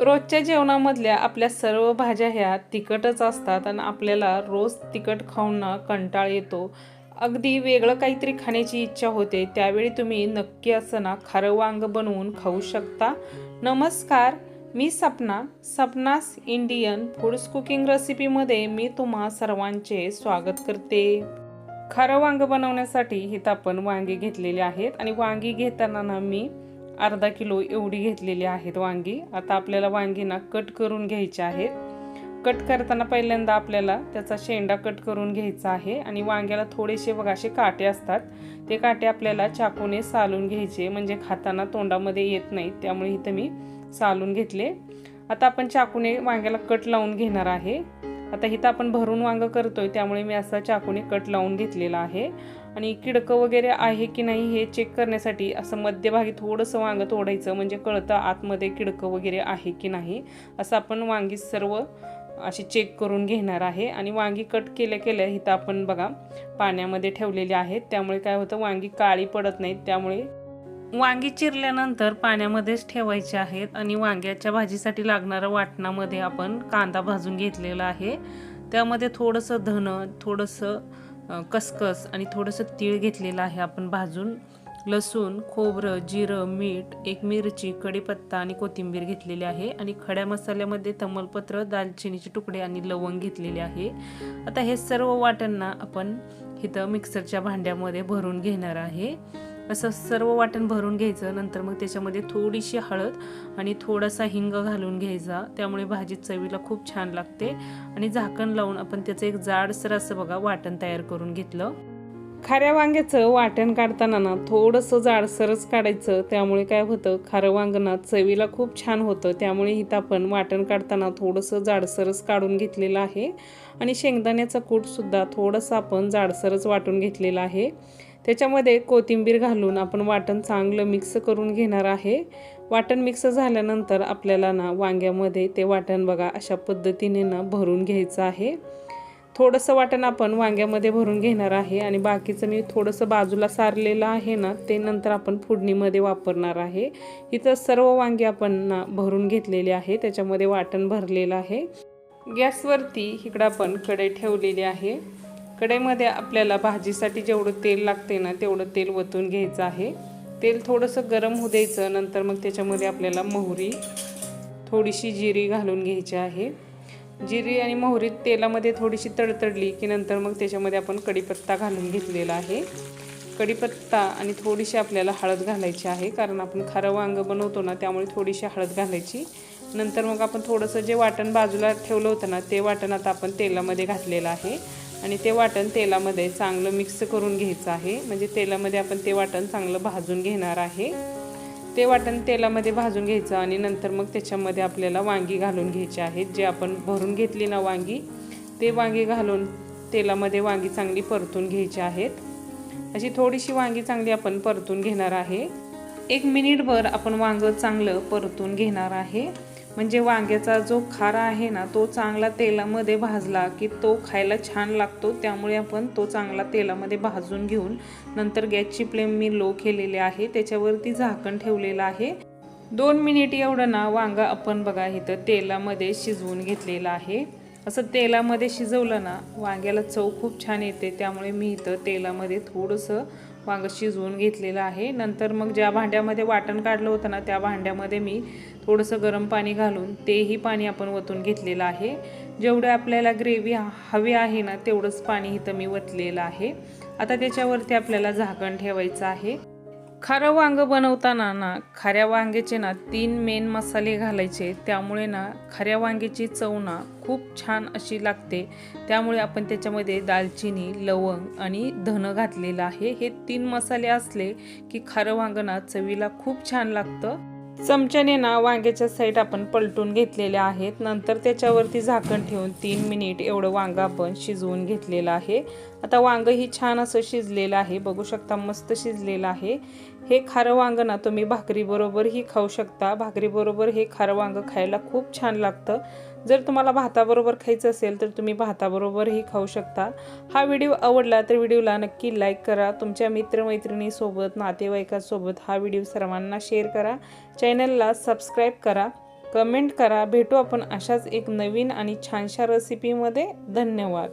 रोजच्या जेवणामधल्या आपल्या सर्व भाज्या ह्या तिखटच असतात आणि आपल्याला रोज तिखट खाऊन कंटाळ येतो. अगदी वेगळं काहीतरी खाण्याची इच्छा होते त्यावेळी तुम्ही नक्की असं ना खारं वांग बनवून खाऊ शकता. नमस्कार मी Sapna Sapna's Indian foods cooking रेसिपीमध्ये मी तुम्हा सर्वांचे स्वागत करते. खारं वांग बनवण्यासाठी इथं आपण वांगी घेतलेले आहेत आणि वांगी घेताना ना मी अर्धा किलो एवढी घेतलेली आहेत वांगी. आता आपल्याला वांगीना कट करून घ्यायची आहेत. कट करताना पहिल्यांदा आपल्याला त्याचा शेंडा कट करून घ्यायचा आहे आणि वांग्याला थोडेसे बघा असे काटे असतात. ते काटे आपल्याला चाकूने सालून घ्यायचे म्हणजे खाताना तोंडामध्ये येत नाहीत त्यामुळे इथं मी सालून घेतले. आता आपण चाकूने वांग्याला कट लावून घेणार आहे. आता इथं आपण भरून वांग करतोय त्यामुळे मी असा चाकूने कट लावून घेतलेला आहे. आणि किडकं वगैरे आहे की नाही हे चेक करण्यासाठी असं मध्यभागी थोडंसं वांगं तोडायचं म्हणजे कळतं आतमध्ये किडकं वगैरे आहे की नाही असं आपण वांगी सर्व अशी चेक करून घेणार आहे. आणि वांगी कट केल्या केल्या इथं आपण बघा पाण्यामध्ये ठेवलेली आहेत. त्यामुळे काय होतं वांगी काळी पडत नाहीत. त्यामुळे वांगी चिरल्यानंतर पाण्यामध्येच ठेवायचे आहेत. आणि वांग्याच्या भाजीसाठी लागणाऱ्या वाटणामध्ये आपण कांदा भाजून घेतलेला आहे. त्यामध्ये थोडंसं धन थोडंसं कसकस आणि थोडंसं तीळ घेतलेलं आहे आपण भाजून. लसूण खोबरं जिरं मीठ एक मिरची कढीपत्ता आणि कोथिंबीर घेतलेली आहे आणि खड्या मसाल्यामध्ये तमलपत्र दालचिनीचे तुकडे आणि लवंग घेतलेले आहे. आता हे सर्व वाटणना आपण इथं मिक्सरच्या भांड्यामध्ये भरून घेणार आहे. असं सर्व वाटण भरून घ्यायचं. नंतर मग त्याच्यामध्ये थोडीशी हळद आणि थोडासा हिंग घालून घ्यायचा. त्यामुळे भाजी चवीला खूप छान लागते. आणि झाकण लावून आपण त्याचं एक जाडसर असं बघा वाटण तयार करून घेतलं. खाऱ्या वांग्याचं वाटण काढताना ना थोडंसं जाडसरच काढायचं. त्यामुळे काय होतं खारं वांगं ना चवीला खूप छान होतं. त्यामुळे इथं आपण वाटण काढताना थोडंसं जाडसरच काढून घेतलेलं आहे. आणि शेंगदाण्याचा कूटसुद्धा थोडंसं आपण जाडसरच वाटून घेतलेलं आहे. त्याच्यामध्ये कोथिंबीर घालून आपण वाटण चांगलं मिक्स करून घेणार आहे. वाटण मिक्स झाल्यानंतर आपल्याला ना वांग्यामध्ये ते वाटण बघा अशा पद्धतीने ना भरून घ्यायचं आहे. थोडंसं वाटण आपण वांग्यामध्ये भरून घेणार आहे आणि बाकीचं मी थोडंसं बाजूला सारलेलं आहे ना ते नंतर आपण फोडणीमध्ये वापरणार आहे. इथं सर्व वांगे आपण ना भरून घेतलेली आहे त्याच्यामध्ये वाटण भरलेलं आहे. गॅसवरती इकडं आपण कढई ठेवलेली आहे. कढईमध्ये आपल्याला भाजीसाठी जेवढं तेल लागते ना तेवढं तेल वतून घ्यायचं आहे. तेल थोडंसं गरम होऊ द्यायचं नंतर मग त्याच्यामध्ये आपल्याला मोहरी थोडीशी जिरी घालून घ्यायची आहे. जिरी आणि मोहरी तेलामध्ये थोडीशी तडतडली की नंतर मग त्याच्यामध्ये आपण कढीपत्ता घालून घेतलेला आहे. कढीपत्ता आणि थोडीशी आपल्याला हळद घालायची आहे कारण आपण खारं वांग बनवतो ना त्यामुळे थोडीशी हळद घालायची. नंतर मग आपण थोडंसं जे वाटण बाजूला ठेवलं होतं ना ते वाटण आता आपण तेलामध्ये घातलेलं आहे. आणि ते वाटण तेलामध्ये चांगलं मिक्स करून घ्यायचं आहे. म्हणजे तेलामध्ये आपण ते वाटण चांगलं भाजून घेणार आहे. ते वाटण तेलामध्ये भाजून घ्यायचं आणि नंतर मग त्याच्यामध्ये आपल्याला वांगी घालून घ्यायची आहेत जे आपण भरून घेतली ना वांगी ते वांगी घालून तेलामध्ये वांगी चांगली परतून घ्यायची आहेत. अशी थोडीशी वांगी चांगली आपण परतून घेणार आहे. एक मिनिटभर आपण वांगं चांगलं परतून घेणार आहे. म्हणजे वांग्याचा जो खारा आहे ना तो चांगला तेलामध्ये भाजला की तो खायला छान लागतो. त्यामुळे आपण तो चांगला तेलामध्ये भाजून घेऊन नंतर गॅसची फ्लेम मी लो केलेली आहे. त्याच्यावरती झाकण ठेवलेलं आहे. दोन मिनिट एवढं ना वांगा आपण बघा इथं तेलामध्ये शिजवून घेतलेलं आहे. असं तेलामध्ये शिजवलं ना वांग्याला चव खूप छान येते. त्यामुळे मी इथं तेलामध्ये थोडंसं वांग शिजवून घेतलेलं आहे. नंतर मग ज्या भांड्यामध्ये वाटण काढलं होतं ना त्या भांड्यामध्ये मी थोडंसं गरम पाणी घालून तेही पाणी आपण वतून घेतलेलं आहे. जेवढं आपल्याला ग्रेव्ही हवी आहे ना तेवढंच पाणी इथं मी वतलेलं आहे. आता त्याच्यावरती आपल्याला झाकण ठेवायचं आहे. खारं वांग बनवताना ना खाऱ्या वांग्याचे ना तीन मेन मसाले घालायचे. त्यामुळे ना खाऱ्या वांग्याची चव ना खूप छान अशी लागते. त्यामुळे आपण त्याच्यामध्ये दालचिनी लवंग आणि धनं घातलेलं आहे. हे तीन मसाले असले की खारं वांगं ना चवीला खूप छान लागतं. चमच्याने ना वांग्याच्या साईड आपण पलटून घेतलेल्या आहेत. नंतर त्याच्यावरती झाकण ठेवून तीन मिनिट एवढं वांगं आपण शिजवून घेतलेलं आहे. आता वांगं ही छान असं शिजलेलं आहे. बघू शकता मस्त शिजलेलं आहे. हे खारं वांग ना तुम्ही भाकरीबरोबरही खाऊ शकता. भाकरीबरोबर हे खारं वांग खायला खूप छान लागतं. जर तुम्हाला भाताबरोबर खायचं असेल तर तुम्ही भाताबरोबरही खाऊ शकता. हा व्हिडिओ आवडला तर व्हिडिओला नक्की लाईक करा. तुमच्या मित्रमैत्रिणीसोबत नातेवाईकासोबत हा व्हिडिओ सर्वांना शेअर करा. चॅनलला सबस्क्राईब करा. कमेंट करा. भेटू आपण अशाच एक नवीन आणि छानशा रेसिपीमध्ये धन्यवाद.